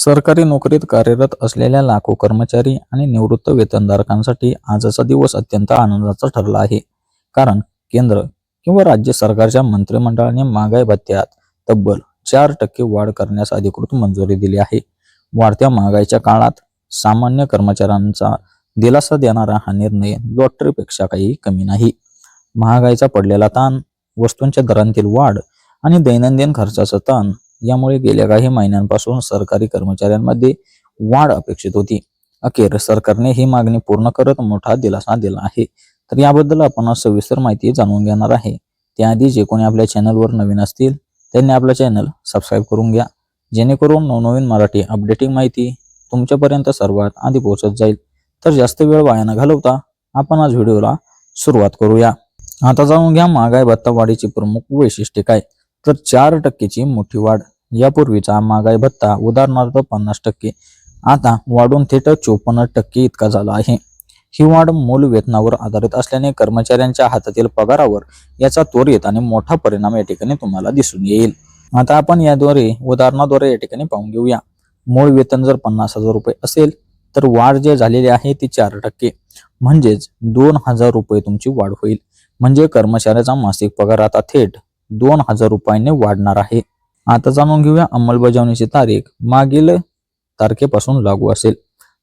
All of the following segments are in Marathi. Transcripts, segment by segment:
सरकारी नोकरीत कार्यरत असलेल्या लाखो कर्मचारी आणि निवृत्त वेतनधारकांसाठी आजचा दिवस अत्यंत आनंदाचा ठरला आहे. कारण केंद्र किंवा राज्य सरकारच्या मंत्रिमंडळाने महागाई भत्त्यात तब्बल चार टक्के वाढ करण्यास अधिकृत मंजुरी दिली आहे. वाढत्या महागाईच्या काळात सामान्य कर्मचाऱ्यांचा दिलासा देणारा हा निर्णय लॉटरीपेक्षा काही कमी नाही. महागाईचा पडलेला ताण वस्तूंच्या दरांतील वाढ आणि दैनंदिन खर्चाचं ताण यामुळे गेल्या काही महिन्यांपासून सरकारी कर्मचाऱ्यांमध्ये वाढ अपेक्षित होती. अखेर सरकारने ही मागणी पूर्ण करत मोठा दिलासा दिला आहे. तर याबद्दल आपण आज सविस्तर माहिती जाणून घेणार आहे. त्याआधी जे कोणी आपल्या चॅनलवर नवीन असतील त्यांनी आपला चॅनल सबस्क्राईब करून घ्या. जेणेकरून नवनवीन मराठी अपडेटिंग माहिती तुमच्यापर्यंत सर्वात आधी पोहोचत जाईल. तर जास्त वेळ वाया न घालवता आपण आज व्हिडिओला सुरुवात करूया. आता जाणून घ्या महागाई भत्ता वाढीची प्रमुख वैशिष्ट्ये काय? तर चार टक्केची मोठी वाढ. यापूर्वीचा महागाई भत्ता उदाहरणार्थ पन्नास टक्के. आता वाढून थेट चोपन्न टक्के इतका झाला आहे. ही वाढ मूल वेतनावर आधारित असल्याने कर्मचाऱ्यांच्या हातातील पगारावर याचा त्वरित आणि मोठा परिणाम या ठिकाणी तुम्हाला दिसून येईल. आता आपण याद्वारे उदाहरणाद्वारे या ठिकाणी पाहून घेऊया. मूळ वेतन जर पन्नास हजार रुपये असेल तर वाढ जे झालेली आहे ती चार टक्के. म्हणजेच दोन हजार रुपये तुमची वाढ होईल. म्हणजे कर्मचाऱ्याचा मासिक पगार आता थेट दोन हजार रुपयांनी वाढणार आहे. आता जाणून घेऊया अंमलबजावणीची तारीख. मागील तारखेपासून लागू असेल.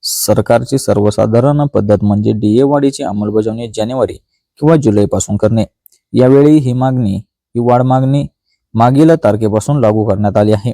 सरकारची सर्वसाधारण पद्धत म्हणजे डीए वाढीची अंमलबजावणी जानेवारी किंवा जुलैपासून करणे. यावेळी ही मागणी ही वाढ मागणी मागील तारखेपासून लागू करण्यात आली आहे.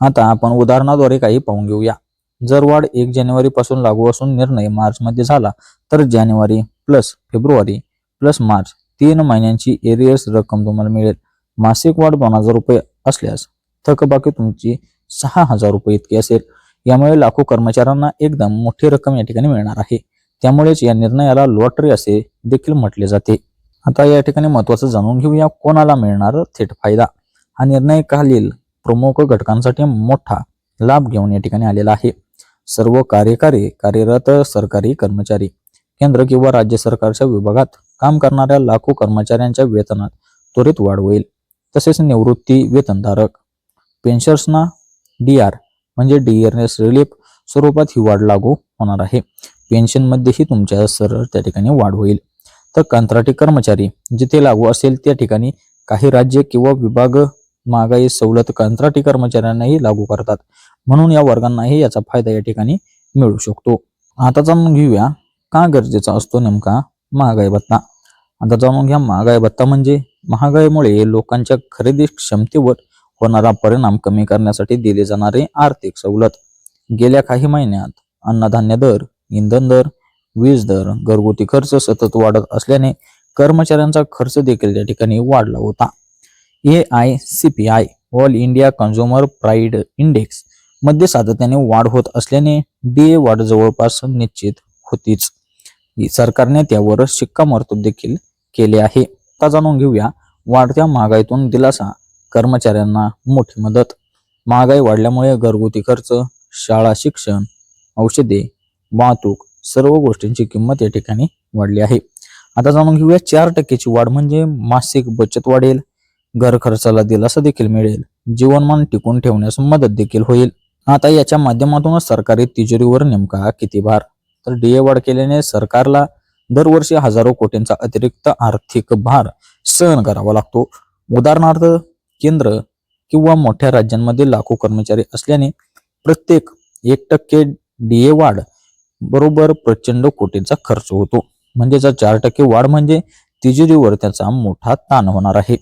आता आपण उदाहरणाद्वारे काही पाहून घेऊया. जर वाढ एक जानेवारी पासून लागू असून निर्णय मार्च मध्ये झाला तर जानेवारी प्लस फेब्रुवारी प्लस मार्च तीन महिन्यांची एरियर्स रक्कम तुम्हाला मिळेल. मासिक वाढ दोन हजार रुपये असल्यास थकबाकी तुमची सहा हजार रुपये इतकी असेल. यामुळे लाखो कर्मचाऱ्यांना एकदम मोठी रक्कम या ठिकाणी मिळणार आहे. त्यामुळेच या निर्णयाला लॉटरी असे देखील म्हटले जाते. आता या ठिकाणी महत्वाचं जाणून घेऊया कोणाला मिळणार थेट फायदा. हा निर्णय खालील प्रमुख घटकांसाठी मोठा लाभ घेऊन या ठिकाणी आलेला आहे. सर्व कार्यकारी कार्यरत सरकारी कर्मचारी केंद्र किंवा राज्य सरकारच्या विभागात काम करणाऱ्या लाखो कर्मचाऱ्यांच्या वेतनात त्वरित वाढ होईल. तसेच निवृत्ती वेतनधारक पेन्शर्सना डी आर म्हणजे डिअरनेस रिलीफ स्वरूपात ही वाढ लागू होणार आहे. पेन्शनमध्येही तुमच्या सरळ त्या ठिकाणी वाढ होईल. तर कंत्राटी कर्मचारी जिथे लागू असेल त्या ठिकाणी काही राज्य किंवा विभाग महागाई सवलत कंत्राटी कर्मचाऱ्यांनाही लागू करतात. म्हणून या वर्गांनाही याचा फायदा या ठिकाणी मिळू शकतो. आता जाणून घेऊया का गरजेचा असतो नेमका महागाई भत्ता? आता जाणून घ्या महागाई भत्ता म्हणजे महागाईमुळे लोकांच्या खरेदी क्षमतेवर होणारा परिणाम कमी करण्यासाठी दिले जाणारे आर्थिक सवलत. गेल्या काही महिन्यात अन्नधान्य दर इंधन दर वीज दर घरगुती खर्च सतत वाढत असल्याने कर्मचाऱ्यांचा खर्च देखील त्या ठिकाणी वाढला होता. A I C P I all India consumer price इंडेक्समध्ये सातत्याने वाढ होत असल्याने डीए वाढ जवळपास निश्चित होतीच. सरकारने त्यावर शिक्कामोर्तब देखील केले आहे. आता जाणून घेऊया वाढत्या महागाईतून दिलासा कर्मचाऱ्यांना मोठी मदत. महागाई वाढल्यामुळे घरगुती खर्च शाळा शिक्षण औषधे वाहतूक सर्व गोष्टींची किंमत या ठिकाणी वाढली आहे. आता जाणून घेऊया चार टक्क्याची वाढ म्हणजे मासिक बचत वाढेल घर खर्चाला दिलासा देखील मिळेल जीवनमान टिकून ठेवण्यास मदत देखील होईल. आता याच्या माध्यमातूनच सरकारी तिजोरीवर नेमका किती भार? तर डीए वाढ केल्याने सरकारला दरवर्षी हजारो कोटींचा अतिरिक्त आर्थिक भार सहन करावा लागतो. उदाहरणार्थ केंद्र किंवा मोठ्या राज्यांमध्ये लाखो कर्मचारी असल्याने प्रत्येक एक टक्के डीए वाढ बरोबर प्रचंड कोटींचा खर्च होतो. म्हणजे जर चार टक्के वाढ म्हणजे तिजोरीवर त्याचा मोठा ताण होणार आहे.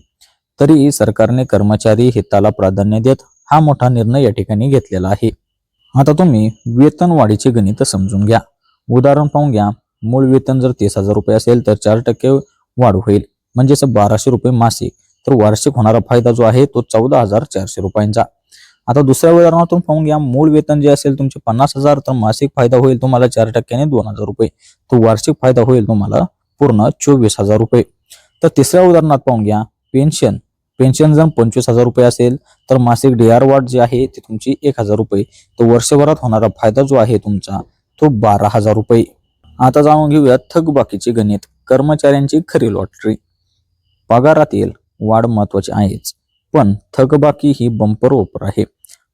तरी सरकारने कर्मचारी हिताला प्राधान्य देत हा मोठा निर्णय या ठिकाणी घेतलेला आहे. आता तुम्ही वेतन वाढीचे गणित समजून घ्या. उदाहरण पाहून घ्या. मूळ वेतन जर तीस हजार रुपये असेल तर चार टक्के वाढ होईल. म्हणजेच बाराशे रुपये मासिक. तर वार्षिक होणारा फायदा जो आहे तो चौदा हजार चारशे रुपयांचा. आता दुसऱ्या उदाहरणातून पाहून घ्या. मूळ वेतन जे असेल तुमचे पन्नास हजार तर मासिक फायदा होईल तुम्हाला चार टक्क्याने दोन हजार रुपये. तर वार्षिक फायदा होईल तुम्हाला पूर्ण चोवीस हजार रुपये. तर तिसऱ्या उदाहरणात पाहून घ्या. पेन्शन. पेन्शन जर पंचवीस हजार रुपये असेल तर मासिक डी आर वाढ जी आहे ती तुमची एक हजार रुपये. तर वर्षभरात होणारा फायदा जो आहे तुमचा तो बारा हजार रुपये. आता जाणून घेऊया थकबाकीचे गणित. कर्मचाऱ्यांची खरी लॉटरी. पगारातील वाढ महत्वाची आहेच. पण थकबाकी ही बंपर ओपर आहे.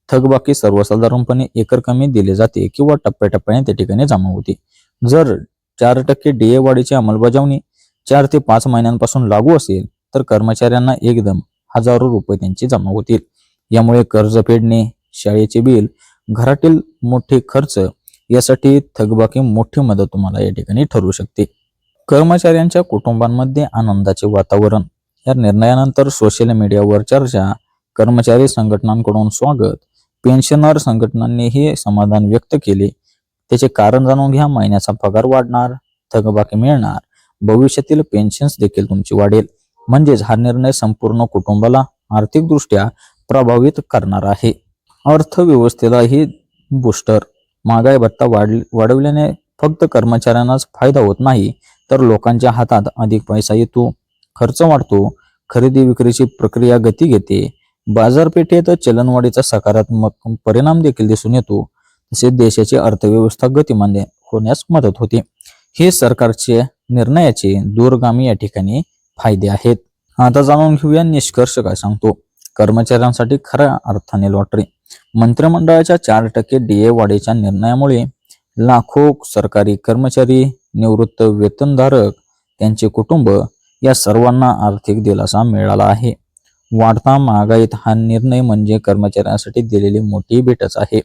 थकबाकी सर्वसाधारणपणे एकर कमी दिले जाते किंवा टप्प्याटप्प्याने त्या ठिकाणी जमा होते जर चार टक्के डीए वाढीची अंमलबजावणी चार ते पाच महिन्यांपासून लागू असेल तर कर्मचाऱ्यांना एकदम हजारो रुपये त्यांची जमा होतील. यामुळे कर्ज फेडणे शाळेचे बिल घरातील मोठे खर्च यासाठी थकबाकी मोठी मदत तुम्हाला या ठिकाणी ठरू शकते. कर्मचाऱ्यांच्या कुटुंबांमध्ये आनंदाचे वातावरण या निर्णयानंतर सोशल मीडियावर चर्चा कर्मचारी संघटनांकडून स्वागत पेन्शनर संघटनांनीही समाधान व्यक्त केले. त्याचे कारण जाणून घ्या महिन्याचा पगार वाढणार थकबाकी मिळणार भविष्यातील पेन्शन्स देखील तुमची वाढेल. म्हणजेच हा निर्णय संपूर्ण कुटुंबाला आर्थिकदृष्ट्या प्रभावित करणार आहे. अर्थव्यवस्थेलाही बूस्टर महागाई भत्ता वाढ वाढवल्याने फक्त कर्मचाऱ्यांनाच फायदा होत नाही तर लोकांच्या हातात अधिक पैसा येतो. खर्च वाढतो खरेदी विक्रीची प्रक्रिया गती घेते. बाजारपेठेत चलनवाढीचा सकारात्मक परिणाम देखील दिसून येतो. तसेच देशाची अर्थव्यवस्था गतिमान होण्यास मदत होते. हे सरकारचे निर्णयाचे दूरगामी या ठिकाणी फायदे आहेत. आता जाणून घेऊया निष्कर्ष काय सांगतो. कर्मचाऱ्यांसाठी खऱ्या अर्थाने लॉटरी. मंत्रिमंडळाच्या चार टक्के डीए वाढीच्या निर्णयामुळे लाखो सरकारी कर्मचारी निवृत्त वेतनधारक त्यांचे कुटुंब या सर्वांना आर्थिक दिलासा मिळाला आहे. वाढता महागाईत हा निर्णय म्हणजे कर्मचाऱ्यांसाठी दिलेली मोठी भेटच आहे.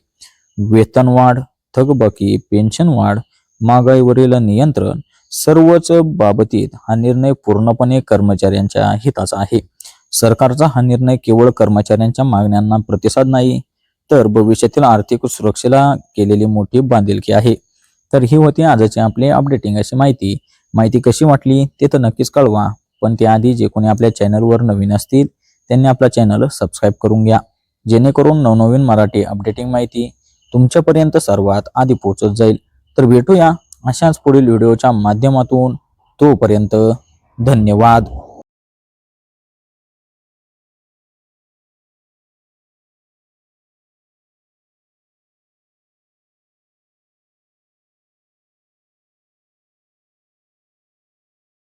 वेतनवाढ थकबाकी पेन्शन वाढ महागाईवरील नियंत्रण सर्वच बाबतीत हा निर्णय पूर्णपणे कर्मचाऱ्यांच्या हिताचा आहे. सरकारचा हा निर्णय केवळ कर्मचाऱ्यांच्या मागण्यांना प्रतिसाद नाही तर भविष्यातील आर्थिक सुरक्षेला केलेली मोठी बांधिलकी आहे. तर ही होती आजची आपली अपडेटिंग अशी माहिती. माहिती कशी वाटली ते तर नक्कीच कळवा. पण त्याआधी जे कोणी आपल्या चॅनलवर नवीन असतील त्यांनी आपला चॅनल सबस्क्राईब करून घ्या. जेणेकरून नवनवीन मराठी अपडेटिंग माहिती तुमच्यापर्यंत सर्वात आधी पोहोचत जाईल. तर भेटूया अशाच पुढील व्हिडिओच्या माध्यमातून. तोपर्यंत धन्यवाद.